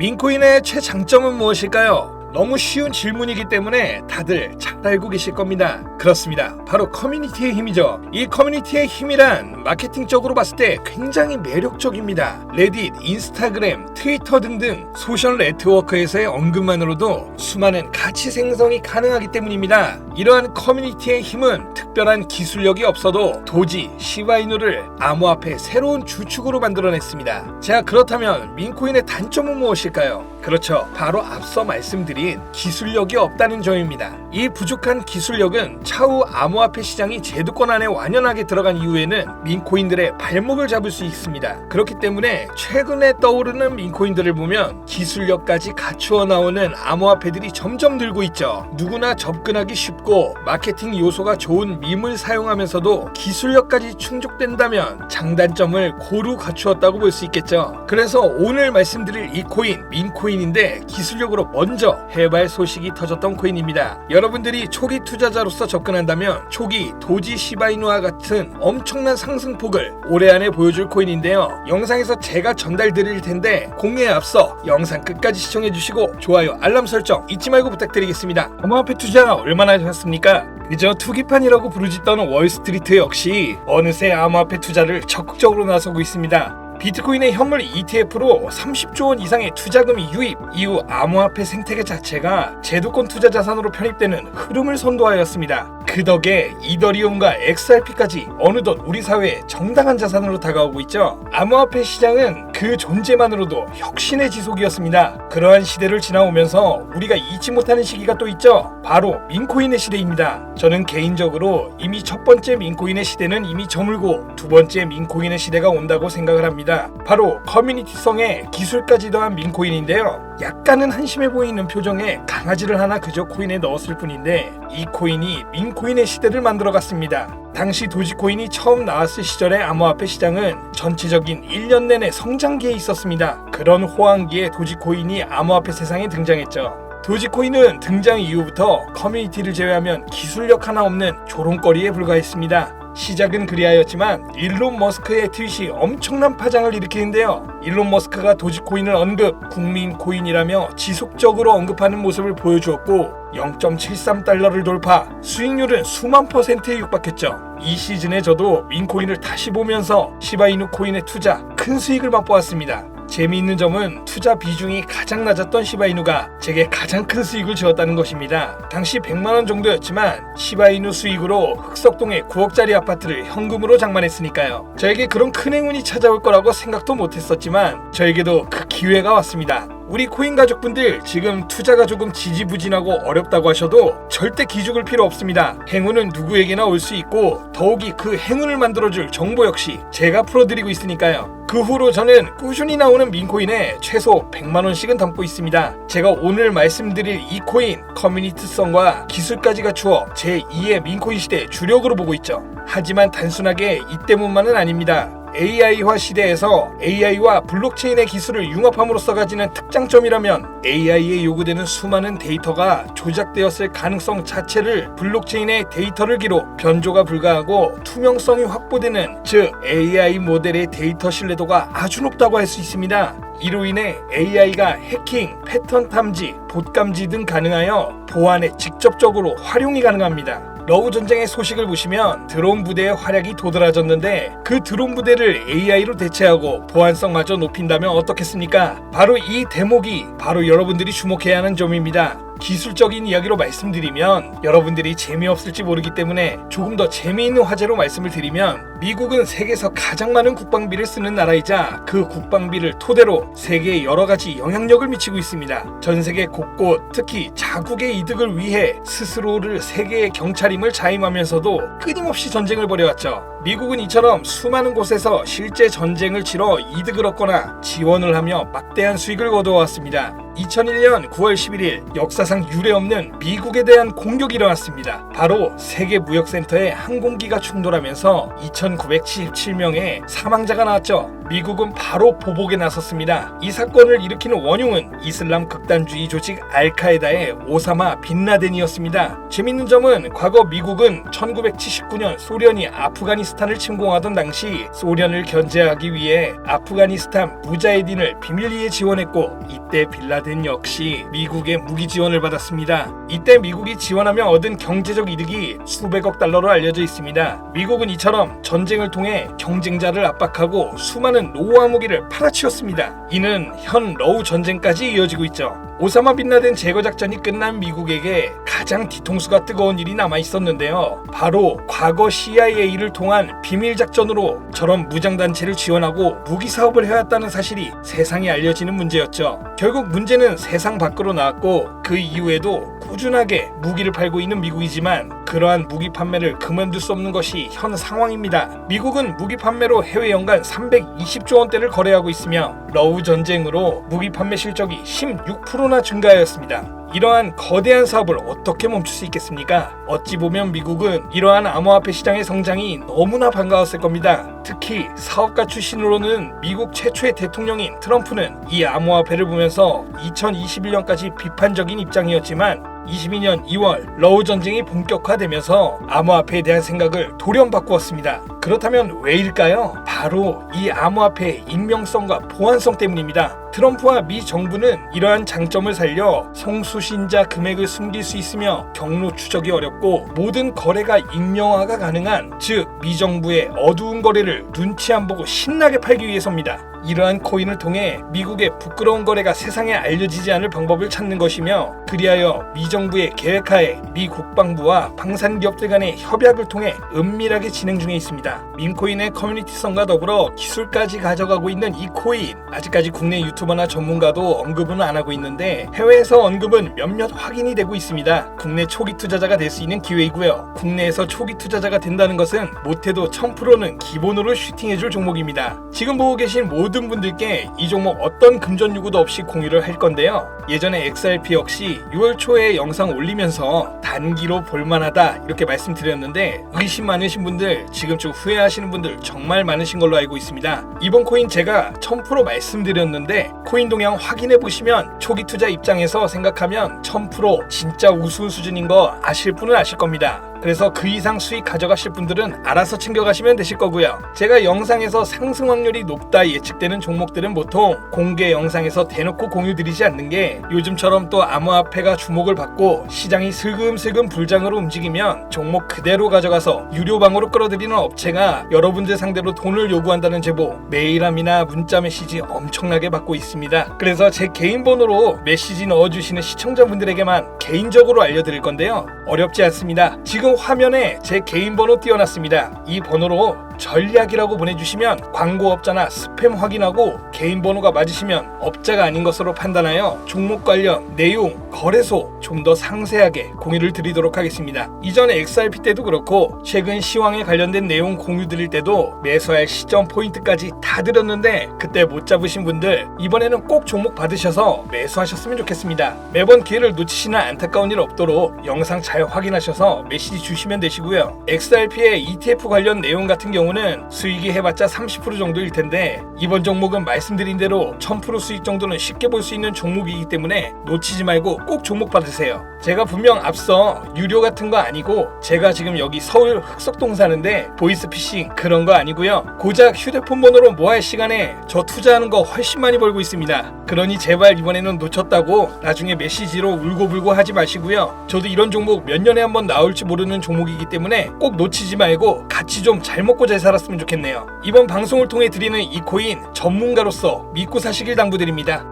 민코인의 최장점은 무엇일까요? 너무 쉬운 질문이기 때문에 다들 잘 알고 계실 겁니다. 그렇습니다. 바로 커뮤니티의 힘이죠. 이 커뮤니티의 힘이란 마케팅적으로 봤을 때 굉장히 매력적입니다. 레딧, 인스타그램, 트위터 등등 소셜 네트워크에서의 언급만으로도 수많은 가치 생성이 가능하기 때문입니다. 이러한 커뮤니티의 힘은 특별한 기술력이 없어도 도지, 시바이누를 암호화폐 새로운 주축으로 만들어냈습니다. 자, 그렇다면 민코인의 단점은 무엇일까요? 그렇죠. 바로 앞서 말씀드린 기술력이 없다는 점입니다. 이 부족한 기술력은 차후 암호화폐 시장이 제도권 안에 완연하게 들어간 이후에는 민코인들의 발목을 잡을 수 있습니다. 그렇기 때문에 최근에 떠오르는 민코인들을 보면 기술력까지 갖추어 나오는 암호화폐들이 점점 늘고 있죠. 누구나 접근하기 쉽고 마케팅 요소가 좋은 밈을 사용하면서도 기술력까지 충족된다면 장단점을 고루 갖추었다고 볼 수 있겠죠. 그래서 오늘 말씀드릴 이 코인 민코인인데 기술력으로 먼저 해발 소식이 터졌던 코인입니다. 여러분들이 초기 투자자로서 접근한다면 초기 도지 시바이누와 같은 엄청난 상승 폭을 올해 안에 보여줄 코인인데요. 영상에서 제가 전달드릴 텐데 공개에 앞서 영상 끝까지 시청해 주시고 좋아요, 알람 설정 잊지 말고 부탁드리겠습니다. 암호화폐 투자 얼마나 하셨습니까? 그저 투기판이라고 부르짖던 월스트리트 역시 어느새 암호화폐 투자를 적극적으로 나서고 있습니다. 비트코인의 현물 ETF로 30조 원 이상의 투자금이 유입 이후 암호화폐 생태계 자체가 제도권 투자 자산으로 편입되는 흐름을 선도하였습니다. 그 덕에 이더리움과 XRP까지 어느덧 우리 사회의 정당한 자산으로 다가오고 있죠. 암호화폐 시장은 그 존재만으로도 혁신의 지속이었습니다. 그러한 시대를 지나오면서 우리가 잊지 못하는 시기가 또 있죠. 바로 민코인의 시대입니다. 저는 개인적으로 이미 첫 번째 민코인의 시대는 이미 저물고 두 번째 민코인의 시대가 온다고 생각을 합니다. 바로 커뮤니티성에 기술까지 더한 민코인인데요. 약간은 한심해 보이는 표정에 강아지를 하나 그저 코인에 넣었을 뿐인데 이 코인이 민코인의 시대를 만들어갔습니다. 당시 도지코인이 처음 나왔을 시절의 암호화폐 시장은 전체적인 1년 내내 성장기에 있었습니다. 그런 호황기에 도지코인이 암호화폐 세상에 등장했죠. 도지코인은 등장 이후부터 커뮤니티를 제외하면 기술력 하나 없는 조롱거리에 불과했습니다. 시작은 그리하였지만 일론 머스크의 트윗이 엄청난 파장을 일으키는데요. 일론 머스크가 도지코인을 언급, 국민 코인이라며 지속적으로 언급하는 모습을 보여주었고 0.73달러를 돌파, 수익률은 수만 퍼센트에 육박했죠. 이 시즌에 저도 민코인을 다시 보면서 시바이누 코인의 투자 큰 수익을 맛보았습니다. 재미있는 점은 투자 비중이 가장 낮았던 시바이누가 제게 가장 큰 수익을 지었다는 것입니다. 당시 100만원 정도였지만 시바이누 수익으로 흑석동의 9억짜리 아파트를 현금으로 장만했으니까요. 저에게 그런 큰 행운이 찾아올 거라고 생각도 못했었지만 저에게도 그 기회가 왔습니다. 우리 코인 가족분들 지금 투자가 조금 지지부진하고 어렵다고 하셔도 절대 기죽을 필요 없습니다. 행운은 누구에게나 올 수 있고 더욱이 그 행운을 만들어줄 정보 역시 제가 풀어드리고 있으니까요. 그 후로 저는 꾸준히 나오는 민코인에 최소 100만원씩은 담고 있습니다. 제가 오늘 말씀드릴 이 코인 커뮤니티성과 기술까지 갖추어 제2의 민코인 시대 주력으로 보고 있죠. 하지만 단순하게 이 때문만은 아닙니다. AI화 시대에서 AI와 블록체인의 기술을 융합함으로써 가지는 특장점이라면 AI에 요구되는 수많은 데이터가 조작되었을 가능성 자체를 블록체인의 데이터를 기로 변조가 불가하고 투명성이 확보되는 즉 AI 모델의 데이터 신뢰도가 아주 높다고 할 수 있습니다. 이로 인해 AI가 해킹, 패턴 탐지, 봇 감지 등 가능하여 보안에 직접적으로 활용이 가능합니다. 러우 전쟁의 소식을 보시면 드론 부대의 활약이 도드라졌는데 그 드론 부대를 AI로 대체하고 보안성마저 높인다면 어떻겠습니까? 바로 이 대목이 바로 여러분들이 주목해야 하는 점입니다. 기술적인 이야기로 말씀드리면 여러분들이 재미없을지 모르기 때문에 조금 더 재미있는 화제로 말씀을 드리면 미국은 세계에서 가장 많은 국방비를 쓰는 나라이자 그 국방비를 토대로 세계에 여러 가지 영향력을 미치고 있습니다. 전 세계 곳곳 특히 자국의 이득을 위해 스스로를 세계의 경찰임을 자임하면서도 끊임없이 전쟁을 벌여왔죠. 미국은 이처럼 수많은 곳에서 실제 전쟁을 치러 이득을 얻거나 지원을 하며 막대한 수익을 거두어왔습니다. 2001년 9월 11일 역사상 유례없는 미국에 대한 공격이 일어났습니다. 바로 세계 무역센터에 항공기가 충돌하면서 2,977명의 사망자가 나왔죠. 미국은 바로 보복에 나섰습니다. 이 사건을 일으키는 원흉은 이슬람 극단주의 조직 알카에다의 오사마 빈라덴이었습니다. 재밌는 점은 과거 미국은 1979년 소련이 아프가니스탄 아프가니스탄을 침공하던 당시 소련을 견제하기 위해 아프가니스탄 무자헤딘을 비밀리에 지원했고 이때 빌라덴 역시 미국의 무기 지원을 받았습니다. 이때 미국이 지원하며 얻은 경제적 이득이 수백억 달러로 알려져 있습니다. 미국은 이처럼 전쟁을 통해 경쟁자를 압박하고 수많은 노후화 무기를 팔아치웠습니다. 이는 현 러우 전쟁까지 이어지고 있죠. 오사마 빈라덴 제거 작전이 끝난 미국에게 가장 뒤통수가 뜨거운 일이 남아 있었는데요. 바로 과거 CIA를 통한 비밀 작전으로 저런 무장 단체를 지원하고 무기 사업을 해왔다는 사실이 세상에 알려지는 문제였죠. 결국 문제는 세상 밖으로 나왔고 그 이후에도 꾸준하게 무기를 팔고 있는 미국이지만 그러한 무기 판매를 그만둘 수 없는 것이 현 상황입니다. 미국은 무기 판매로 해외 연간 320조 원대를 거래하고 있으며 러우 전쟁으로 무기 판매 실적이 16%나 증가하였습니다. 이러한 거대한 사업을 어떻게 멈출 수 있겠습니까? 어찌 보면 미국은 이러한 암호화폐 시장의 성장이 너무나 반가웠을 겁니다. 특히 사업가 출신으로는 미국 최초의 대통령인 트럼프는 이 암호화폐를 보면서 2021년까지 비판적인 입장이었지만 22년 2월 러우 전쟁이 본격화되면서 암호화폐에 대한 생각을 돌연 바꾸었습니다. 그렇다면 왜일까요? 바로 이 암호화폐의 익명성과 보안성 때문입니다. 트럼프와 미 정부는 이러한 장점을 살려 성수신자 금액을 숨길 수 있으며 경로 추적이 어렵고 모든 거래가 익명화가 가능한 즉 미 정부의 어두운 거래를 눈치 안 보고 신나게 팔기 위해서입니다. 이러한 코인을 통해 미국의 부끄러운 거래가 세상에 알려지지 않을 방법을 찾는 것이며 그리하여 미 정부의 계획하에 미 국방부와 방산 기업들 간의 협약을 통해 은밀하게 진행 중에 있습니다. 민코인의 커뮤니티성과 더불어 기술까지 가져가고 있는 이 코인 아직까지 국내 유튜 버나 전문가도 언급은 안 하고 있는데 해외에서 언급은 몇몇 확인이 되고 있습니다. 국내 초기 투자자가 될 수 있는 기회이고요. 국내에서 초기 투자자가 된다는 것은 못해도 1000%는 기본으로 슈팅해줄 종목입니다. 지금 보고 계신 모든 분들께 이 종목 어떤 금전 요구도 없이 공유를 할 건데요. 예전에 XRP 역시 6월 초에 영상 올리면서 단기로 볼만하다 이렇게 말씀드렸는데 의심 많으신 분들 지금쯤 후회하시는 분들 정말 많으신 걸로 알고 있습니다. 이번 코인 제가 1000% 말씀드렸는데 코인 동향 확인해 보시면 초기 투자 입장에서 생각하면 1000% 진짜 우수 수준인 거 아실 분은 아실 겁니다. 그래서 그 이상 수익 가져가실 분들은 알아서 챙겨가시면 되실 거고요. 제가 영상에서 상승 확률이 높다 예측되는 종목들은 보통 공개 영상에서 대놓고 공유드리지 않는 게 요즘처럼 또 암호화폐가 주목을 받고 시장이 슬금슬금 불장으로 움직이면 종목 그대로 가져가서 유료방으로 끌어들이는 업체가 여러분들 상대로 돈을 요구한다는 제보 메일함이나 문자 메시지 엄청나게 받고 있습니다. 그래서 제 개인 번호로 메시지 넣어주시는 시청자분들에게만 개인적으로 알려드릴 건데요. 어렵지 않습니다. 지금 화면에 제 개인 번호 띄워놨습니다. 이 번호로 전략이라고 보내주시면 광고업자나 스팸 확인하고 개인 번호가 맞으시면 업자가 아닌 것으로 판단하여 종목 관련 내용, 거래소 좀 더 상세하게 공유를 드리도록 하겠습니다. 이전에 XRP 때도 그렇고 최근 시황에 관련된 내용 공유 드릴 때도 매수할 시점 포인트까지 다 드렸는데 그때 못 잡으신 분들 이번에는 꼭 종목 받으셔서 매수하셨으면 좋겠습니다. 매번 기회를 놓치시는 안타까운 일 없도록 영상 잘 확인하셔서 메시지 주시면 되시고요. XRP의 ETF 관련 내용 같은 경우는 수익이 해봤자 30% 정도일 텐데 이번 종목은 말씀드린 대로 1000% 수익 정도는 쉽게 볼 수 있는 종목이기 때문에 놓치지 말고 꼭 종목 받으세요. 제가 분명 앞서 유료 같은 거 아니고 제가 지금 여기 서울 흑석동 사는데 보이스피싱 그런 거 아니고요. 고작 휴대폰 번호로 뭐 할 시간에 저 투자하는 거 훨씬 많이 벌고 있습니다. 그러니 제발 이번에는 놓쳤다고 나중에 메시지로 울고불고 하지 마시고요. 저도 이런 종목 몇 년에 한 번 나올지 모르 는 종목이기 때문에 꼭 놓치지 말고 같이 좀 잘 먹고 잘 살았으면 좋겠네요. 이번 방송을 통해 드리는 이 코인 전문가로서 믿고 사시길 당부드립니다.